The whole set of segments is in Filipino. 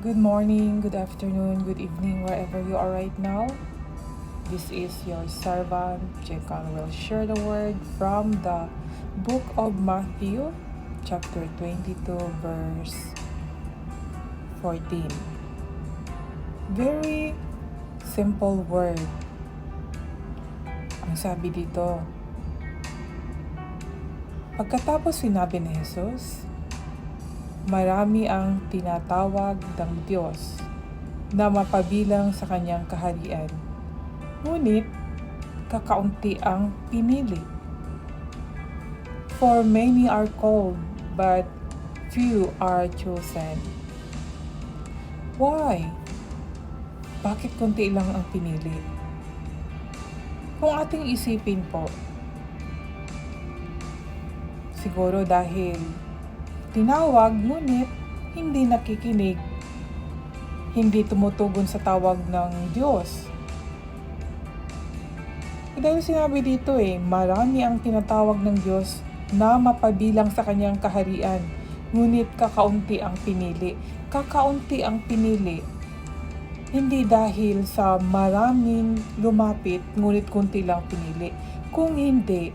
Good morning, good afternoon, good evening, wherever you are right now. This is your servant, Jekan will share the word from the book of Matthew, chapter 22, verse 14. Very simple word. Ang sabi dito, pagkatapos sinabi ni Jesus, marami ang tinatawag ng Diyos na mapabilang sa kanyang kaharian. Ngunit, kakaunti ang pinili. For many are called, but few are chosen. Why? Bakit konti lang ang pinili? Kung ating isipin po, siguro dahil tinawag ngunit hindi nakikinig, hindi tumutugon sa tawag ng Diyos. Dahil sinabi dito eh, marami ang tinatawag ng Diyos na mapabilang sa kanyang kaharian, ngunit kakaunti ang pinili. Kakaunti ang pinili, hindi dahil sa maraming lumapit, ngunit kunti lang pinili. Kung hindi,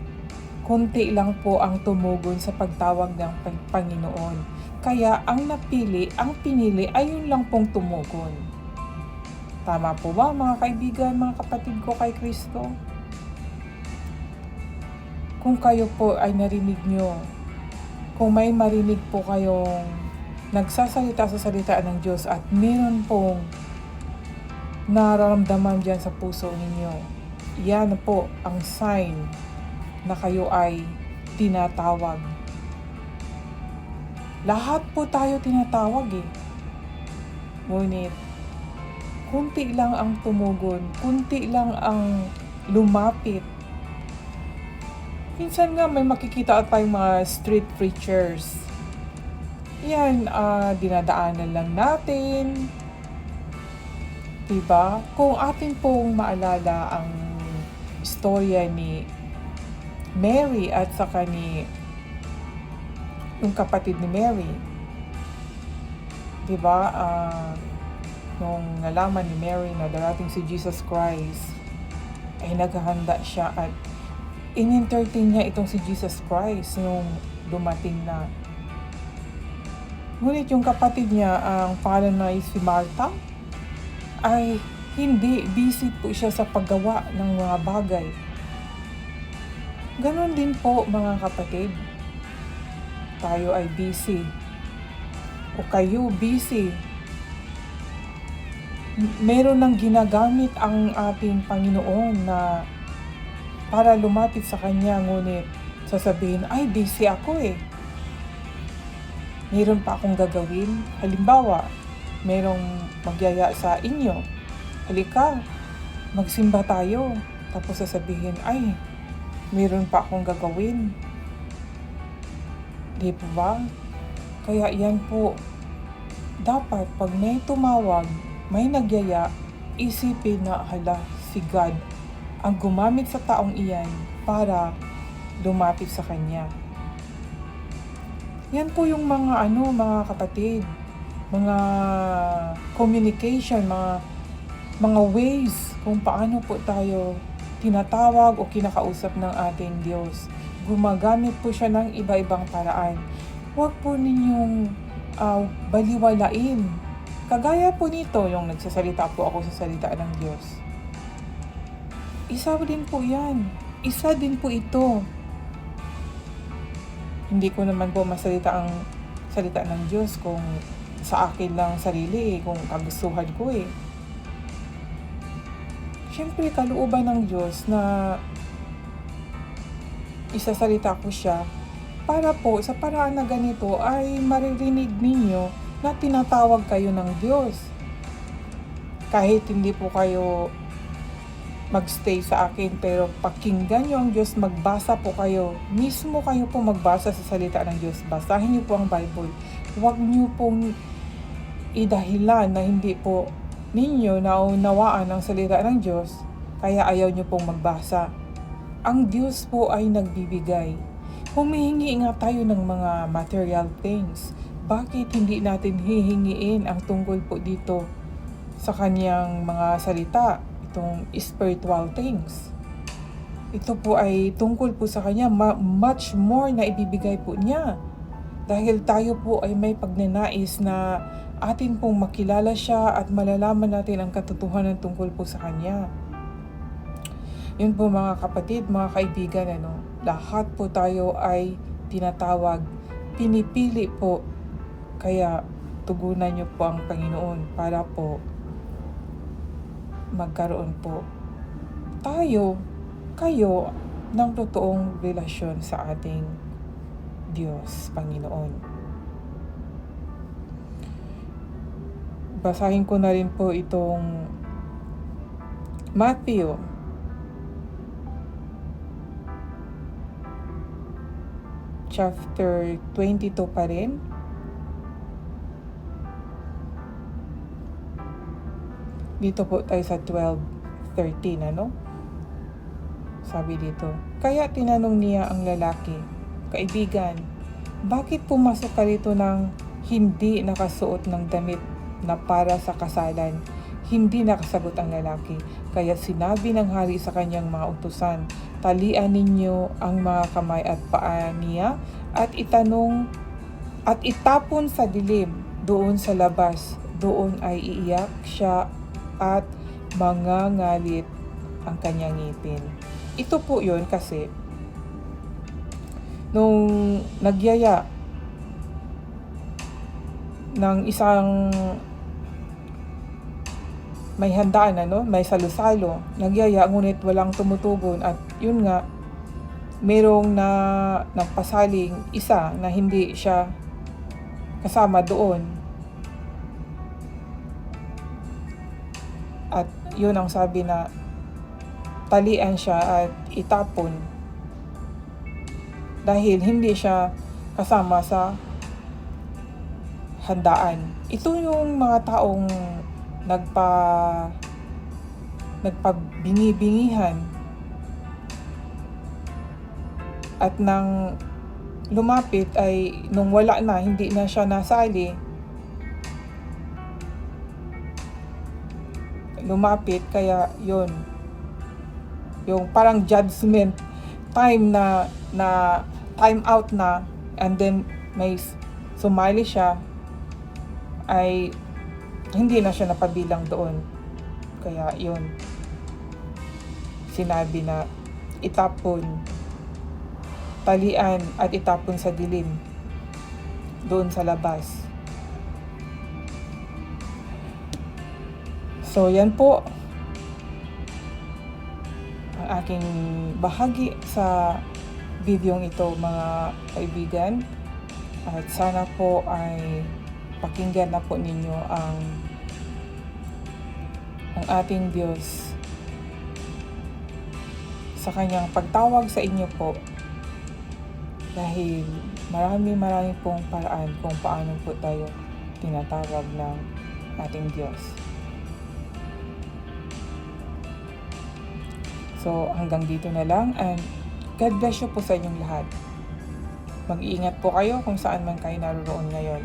konti lang po ang tumugon sa pagtawag ng Pang- Panginoon. Kaya ang napili, ang pinili, ayun lang pong tumugon. Tama po ba mga kaibigan, mga kapatid ko kay Kristo? Kung kayo po ay narinig nyo, kung may marinig po kayong nagsasalita sa salita ng Diyos at meron pong nararamdaman dyan sa puso ninyo, yan po ang sign na kayo ay tinatawag. Lahat po tayo tinatawag eh. Ngunit, kunti lang ang tumugon, kunti lang ang lumapit. Minsan nga may makikita tayong mga street preachers. Yan, ah, dinadaanan lang natin. Diba? Kung atin pong maalala ang istorya ni Mary at saka ni yung kapatid ni Mary. 'Di ba? Ah, nung nalaman ni Mary na darating si Jesus Christ, ay naghahanda siya at in-entertain niya itong si Jesus Christ nung dumating na. Ngunit yung kapatid niya, ang pangalan na si Martha, ay hindi busy po siya sa paggawa ng mga bagay. Ganon din po mga kapatid. Tayo ay busy. O kayo busy. Meron nang ginagamit ang ating Panginoon na para lumapit sa Kanya ngunit sasabihin, ay busy ako eh. Meron pa akong gagawin. Halimbawa, merong magyaya sa inyo. Halika, magsimba tayo. Tapos sasabihin, ay, meron pa akong gagawin. Di po ba? Kaya yan po, dapat pag may tumawag, may nagyaya, isipin na hala si God ang gumamit sa taong iyan para lumapit sa Kanya. Yan po yung mga ano, mga kapatid, mga communication, mga mga ways kung paano po tayo tinatawag o kinakausap ng ating Diyos. Gumagamit po siya ng iba-ibang paraan. Huwag po ninyong ah, baliwalain. Kagaya po nito, yung nagsasalita po ako sa salita ng Diyos. Isa din po yan. Isa din po ito. Hindi ko naman po masalita ang salita ng Diyos kung sa akin lang sarili eh, kung kagustuhan ko eh. Siyempre, kalooban ng Diyos na isasalita ko siya para po sa paraan na ganito ay maririnig ninyo na tinatawag kayo ng Diyos. Kahit hindi po kayo magstay sa akin pero pakinggan nyo ang Diyos, magbasa po kayo. Mismo kayo po magbasa sa salita ng Diyos. Basahin nyo po ang Bible. Huwag nyo pong idahilan na hindi po ninyo naunawaan ang salita ng Diyos kaya ayaw nyo pong magbasa. Ang Diyos po ay nagbibigay. Humihingi nga tayo ng mga material things. bakit hindi natin hihingiin ang tungkol po dito sa kanyang mga salita, itong spiritual things. Ito po ay tungkol po sa kanya, ma- much more na ibibigay po niya. Dahil tayo po ay may pagnanais na atin pong makilala siya at malalaman natin ang katotohanan tungkol po sa kanya. Yun po mga kapatid, mga kaibigan, ano, lahat po tayo ay tinatawag, pinipili po. Kaya tugunan niyo po ang Panginoon para po magkaroon po tayo, kayo, ng totoong relasyon sa ating Diyos, Panginoon. Basahin ko na rin po itong Matthew chapter 22 pa rin. Dito po tayo sa 12.13, ano? Sabi dito, kaya tinanong niya ang lalaki, Kaibigan, bakit pumasok ka rito ng hindi nakasuot ng damit na para sa kasalan? Hindi nakasagot ang lalaki. Kaya sinabi ng hari sa kanyang mga utusan, talian ninyo ang mga kamay at paa niya at itanong at itapon sa dilim doon sa labas. Doon ay iiyak siya at mangangalit ang kanyang ngipin. Ito po yun kasi nung nagyaya ng isang may handaan ano, may salusalo, nagyaya ngunit walang tumutugon at yun nga merong na nagpasaling isa na hindi siya kasama doon. At yun ang sabi na talian siya at itapon dahil hindi siya kasama sa handaan. Ito yung mga taong nagpa nagpabingi-bingihan. At nang lumapit ay nung wala na, hindi na siya nasali, lumapit kaya yon yung parang judgment time na na time out na and then may sumali siya ay hindi na siya napabilang doon. Kaya yun sinabi na itapon talian at itapon sa dilim doon sa labas. So yan po ang aking bahagi sa videong ito mga kaibigan. At sana po ay pakinggan na po ninyo ang ang ating Diyos sa kanyang pagtawag sa inyo po dahil marami marami pong paraan kung paano po tayo tinatawag ng ating Diyos. So hanggang dito na lang and God bless you po sa inyong lahat. Mag-iingat po kayo kung saan man kayo naroon ngayon.